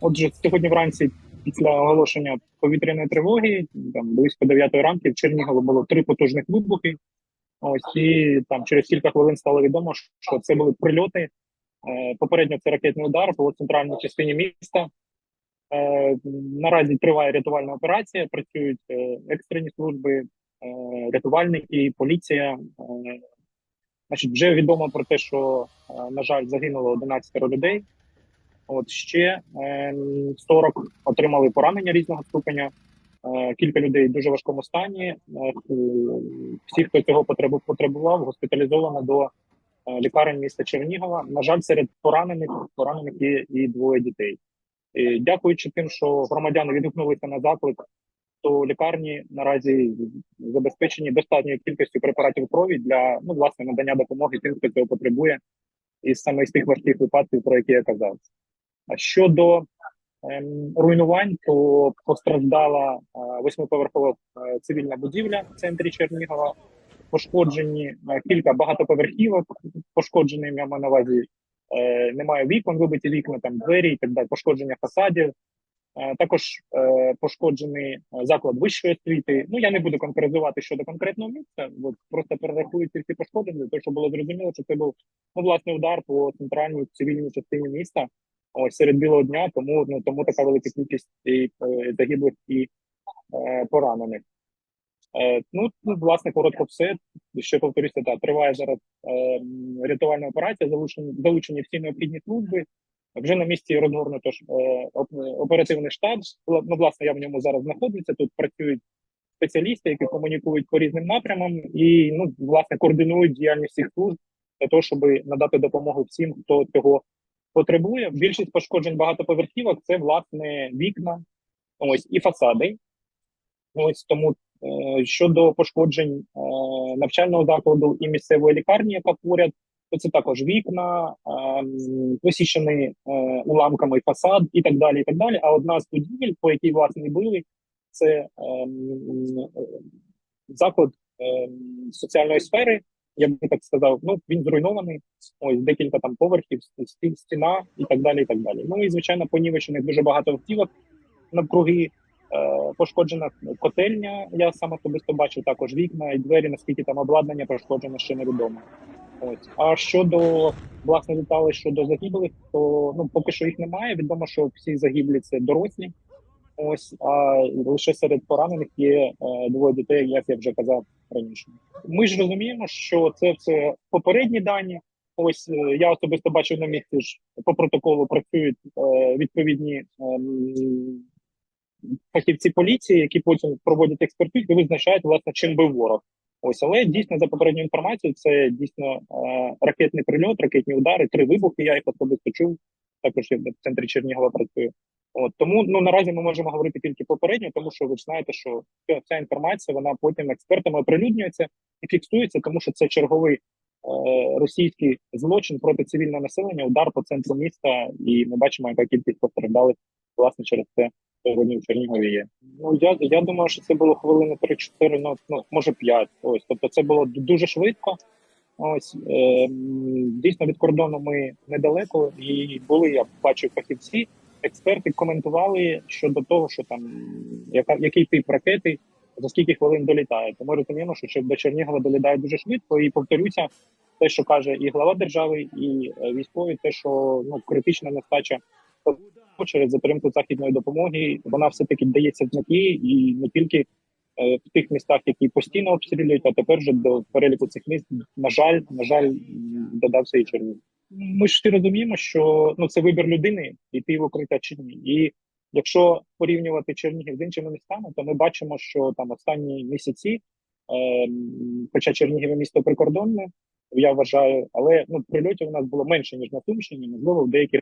Отже, сьогодні вранці, після оголошення повітряної тривоги, там близько 9 ранку в Чернігово було три потужних вибухи. Ось і там через кілька хвилин стало відомо, що це були прильоти. Е, Попередньо це ракетний удар по центральній частині міста. Е, Наразі триває рятувальна операція. Працюють е, екстрені служби, рятувальники, поліція. Значить, вже відомо про те, що на жаль загинуло 11 людей. От ще е, 40 отримали поранення різного ступеня. Е, Кілька людей в дуже важкому стані. Е, Всі, хто цього потребував, госпіталізовано до е, лікарень міста Чернігова. На жаль, серед поранених поранених є і двоє дітей. І дякуючи тим, що громадяни відгукнулися на заклик, то лікарні наразі забезпечені достатньою кількістю препаратів крові для ну власне надання допомоги тим, хто цього потребує, і саме з тих важких випадків, про які я казав. А щодо ем, руйнувань, то постраждала е, восьмиповерхова е, цивільна будівля в центрі Чернігова. Пошкоджені е, кілька багатоповерхівок. Пошкоджені я маю на увазі. Е, немає вікон, вибиті вікна, там двері і так далі. Пошкодження фасадів. Е, Також е, пошкоджений е, заклад вищої освіти. Ну я не буду конкретизувати щодо конкретного місця. От просто перерахую ці всі пошкодження, того, щоб було зрозуміло, що це був ну, власне удар по центральній цивільній частині міста. Ось серед білого дня, тому ну тому така велика кількість і е, загиблих і е, поранених. Е, ну, ну, власне, коротко все. Ще повторюся, так, триває зараз е, рятувальна операція, залучені, залучені всі необхідні служби. Вже на місці розгорнуто ж, е, оперативний штаб. Ну, власне, я в ньому зараз знаходжуся. Тут працюють спеціалісти, які комунікують по різним напрямам і ну, власне координують діяльність всіх служб для того, щоб надати допомогу всім, хто цього потребує. Більшість пошкоджень багатоповерхівок це власне вікна, ось і фасади. Ось тому е, щодо пошкоджень е, навчального закладу і місцевої лікарні, яка поряд, то це також вікна, е, м, е, уламками фасад і так далі. І так далі. А одна з будівель, по якій власне і били, це е, е, заклад е, соціальної сфери. Я би так сказав, ну він зруйнований. Ось декілька там поверхів, сті- стіна і так далі. І так далі. Ну і звичайно, понівечених дуже багато автівок навкруги. Е, Пошкоджена котельня. Я сам особисто бачив також вікна і двері, наскільки там обладнання пошкоджено, ще невідомо. Ось а щодо власне деталей щодо загиблих, то ну поки що їх немає. Відомо, що всі загиблі це дорослі. Ось а лише серед поранених є е, двоє дітей, як я вже казав раніше. Ми ж розуміємо, що це все попередні дані. Ось е, я особисто бачив на місці ж по протоколу працюють е, відповідні ем, фахівці поліції, які потім проводять експертизу і визначають власне, чим був ворог. Ось, але дійсно за попередньою інформацією, це дійсно е, ракетний прильот, ракетні удари, три вибухи. Я їх особисто чув. Також я в центрі Чернігова працюю. От тому ну наразі ми можемо говорити тільки попередньо, тому що ви ж знаєте, що ця, інформація вона потім експертами оприлюднюється і фіксується, тому що це черговий е, російський злочин проти цивільного населення, удар по центру міста, і ми бачимо, яка кількість постраждалих власне через це сьогодні в Чернігові є. Ну я я думаю, що це було хвилини 3-4, ну, ну може 5. Ось тобто, це було дуже швидко. Ось е, дійсно від кордону ми недалеко, і були я бачив фахівці. Експерти коментували щодо того, що там яка який тип ракети за скільки хвилин долітає. Тому розуміємо, що до Чернігова долітає дуже швидко. І повторюся, те, що каже і глава держави, і е, військові, те, що ну критична нестача через затримку західної допомоги, вона все таки дається в знаки, і не тільки е, в тих містах, які постійно обстрілюють, а тепер же до переліку цих міст, на жаль, на жаль, додався і Чернігів. Ми ж всі розуміємо, що ну це вибір людини, йти в укриття чи ні. І якщо порівнювати Чернігів з іншими містами, то ми бачимо, що там останні місяці, е, хоча Чернігів місто прикордонне, я вважаю, але ну прильотів у нас було менше ніж на Сумщині. Можливо, в деяких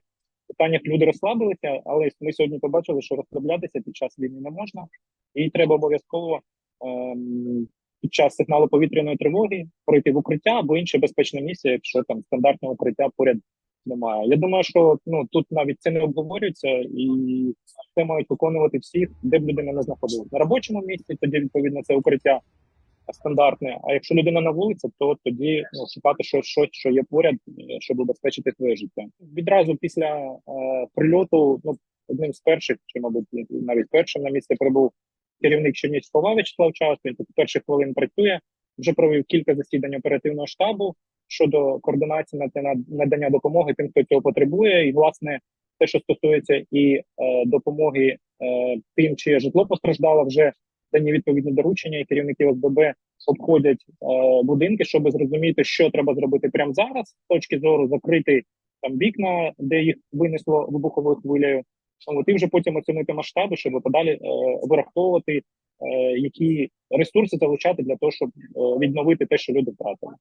питаннях люди розслабилися, але ми сьогодні побачили, що розслаблятися під час війни не можна, і треба обов'язково ем, під час сигналу повітряної тривоги пройти в укриття або інше безпечне місце, якщо там стандартного укриття поряд немає. Я думаю, що ну тут навіть це не обговорюється, і це мають виконувати всі, де б людина не знаходилась. На робочому місці тоді відповідно це укриття стандартне. А якщо людина на вулиці, то тоді ну, шукати щось, щось, що є поряд, е, щоб убезпечити своє життя. Відразу після е, прильоту, ну одним з перших, чи мабуть навіть першим на місце прибув керівник Чернігівського Вячеслав Час. Він тут перших хвилин працює. Вже провів кілька засідань оперативного штабу щодо координації на на- надання допомоги тим, хто цього потребує, і власне те, що стосується і е, допомоги е, тим, чиє житло постраждало, вже дані відповідні доручення, і керівники ОСББ обходять е, будинки, щоб зрозуміти, що треба зробити прямо зараз, з точки зору закрити там вікна, де їх винесло вибуховою хвилею. От, і вже потім оцінити масштаби, щоб подалі е, вираховувати, е, які ресурси залучати для того, щоб е, відновити те, що люди втратили.